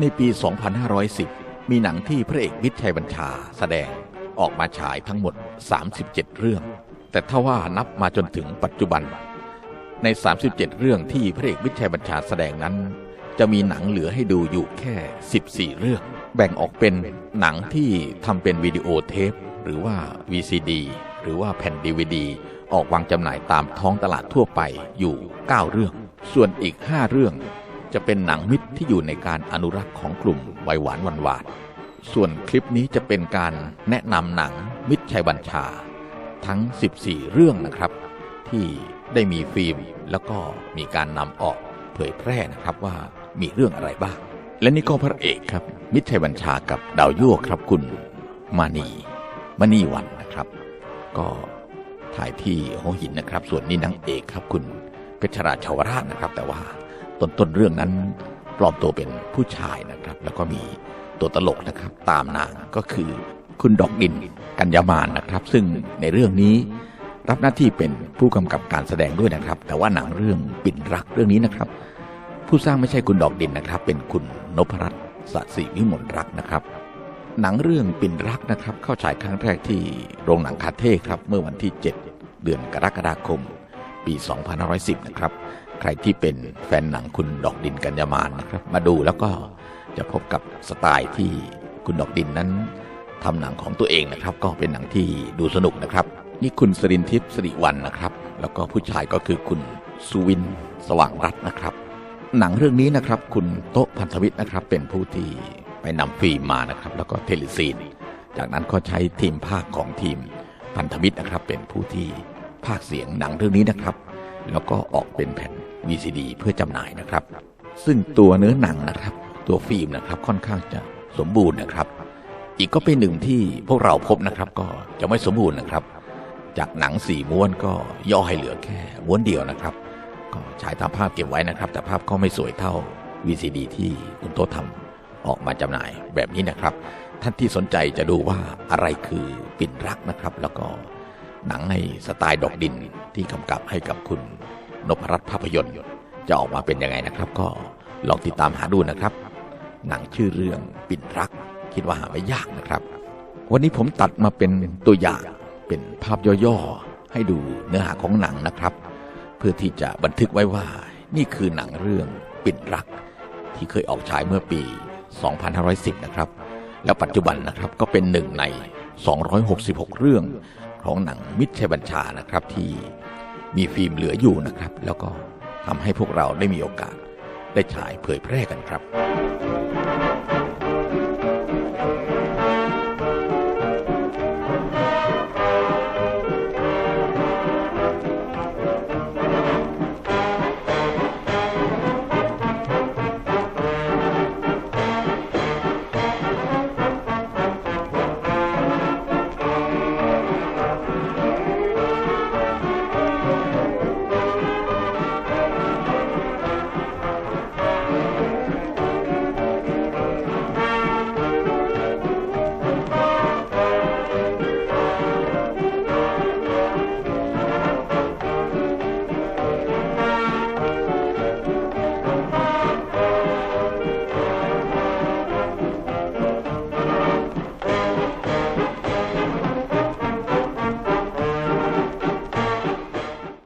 ในปี 2510 มีหนังที่พระเอกมิตรชัยบัญชาแสดงออกมาฉายทั้งหมด 37 เรื่อง แต่ถ้าว่านับมาจนถึงปัจจุบัน ใน 37 เรื่องที่พระเอกมิตรชัยบัญชาแสดงนั้น จะมีหนังเหลือให้ดูอยู่แค่ 14 เรื่อง แบ่งออกเป็นหนังที่ทำเป็นวิดีโอเทป หรือว่า VCD หรือว่าแผ่น DVD ออกวางจำหน่ายตามท้องตลาดทั่วไปอยู่ 9 เรื่อง ส่วนอีก 5 เรื่อง จะเป็นหนังมิตรที่อยู่ในการอนุรักษ์ของกลุ่มวัยหวานวันวานส่วนคลิปนี้จะเป็นการแนะนำหนังมิตรชัยบัญชา ทั้ง 14 เรื่องนะครับ ที่ได้มีฟิล์มแล้วก็มีการนำออกเผยแพร่นะครับว่ามีเรื่องอะไรบ้าง และนี่ก็พระเอกครับ มิตรชัยบัญชากับดาวยั่วครับคุณมานีมณีวันนะครับ ก็ถ่ายที่หัวหินนะครับ ส่วนนี้นางเอกครับคุณเพชรราชชาวราชนะครับ แต่ว่า ต้นต้นเรื่องนั้นปลอมตัวเป็นผู้ชายนะครับ แล้วก็มีตัวตลกนะครับ ตามนางก็คือคุณดอกดินกัญญามานนะครับ ซึ่งในเรื่องนี้รับหน้าที่เป็นผู้กำกับการแสดงด้วยนะครับ แต่ว่าหนังเรื่องปิ่นรักเรื่องนี้นะครับ ผู้สร้างไม่ใช่คุณดอกดินนะครับ เป็นคุณนพรัตน์สศิวิมลรักนะครับ หนังเรื่องปิ่นรักนะครับ เข้าฉายครั้งแรกที่โรงหนังคาเท่ครับ เมื่อวันที่ 7 เดือนกรกฎาคม ปี 2510 นะครับ ใครที่เป็นแฟนหนังคุณดอกดินกัญญามานนะครับ มาดูแล้วก็จะพบกับสไตล์ที่คุณดอกดินนั้นทำหนังของตัวเองนะครับ ก็เป็นหนังที่ดูสนุกนะครับ นี่คุณสรินทิพย์สิริวันนะครับ แล้วก็ผู้ชายก็คือคุณสุวินสว่างรัตน์นะครับ หนังเรื่องนี้นะครับ คุณโต๊ะพันธวิทย์นะครับ เป็นผู้ที่ไปนำฟิล์มมานะครับ แล้วก็เทเลซีน จากนั้นก็ใช้ทีมภาคของทีมพันธมิตรนะครับ เป็นผู้ที่ภาคเสียงหนังเรื่องนี้นะครับ แล้วก็ออกเป็นแผ่น VCD เพื่อจำหน่ายนะครับ ซึ่งตัวเนื้อหนังนะครับ ตัวฟิล์มนะครับค่อนข้างจะสมบูรณ์นะครับ อีกก็เป็นหนึ่งที่พวกเราพบนะครับ ก็จะไม่สมบูรณ์นะครับ จากหนังสี่ม้วนก็ย่อให้เหลือแค่ม้วนเดียวนะครับ ก็ฉายตามภาพเก็บไว้นะครับ แต่ภาพก็ไม่สวยเท่า VCD ที่คุณโต๊ะทำออกมาจำหน่ายแบบนี้นะครับ ท่านที่สนใจจะดูว่าอะไรคือปิ่นรักนะครับ แล้วก็ หนังในสไตล์ดอกดินที่กำกับให้กับคุณนพรัตน์ภาพยนตร์จะออกมาเป็นยังไงนะครับ ก็ลองติดตามหาดูนะครับ หนังชื่อเรื่องปิ่นรัก คิดว่าหาไม่ยากนะครับ วันนี้ผมตัดมาเป็นตัวอย่างเป็นภาพย่อๆให้ดูเนื้อหาของหนังนะครับ เพื่อที่จะบันทึกไว้ว่า นี่คือหนังเรื่องปิ่นรัก ที่เคยออกฉายเมื่อปี 2510 นะครับ แล้วปัจจุบันนะครับก็เป็นหนึ่งใน 266 เรื่อง ของหนังมิตรชัยบัญชานะครับ ที่มีฟิล์มเหลืออยู่นะครับ แล้วก็ทำให้พวกเราได้มีโอกาสได้ฉายเผยแพร่กันครับ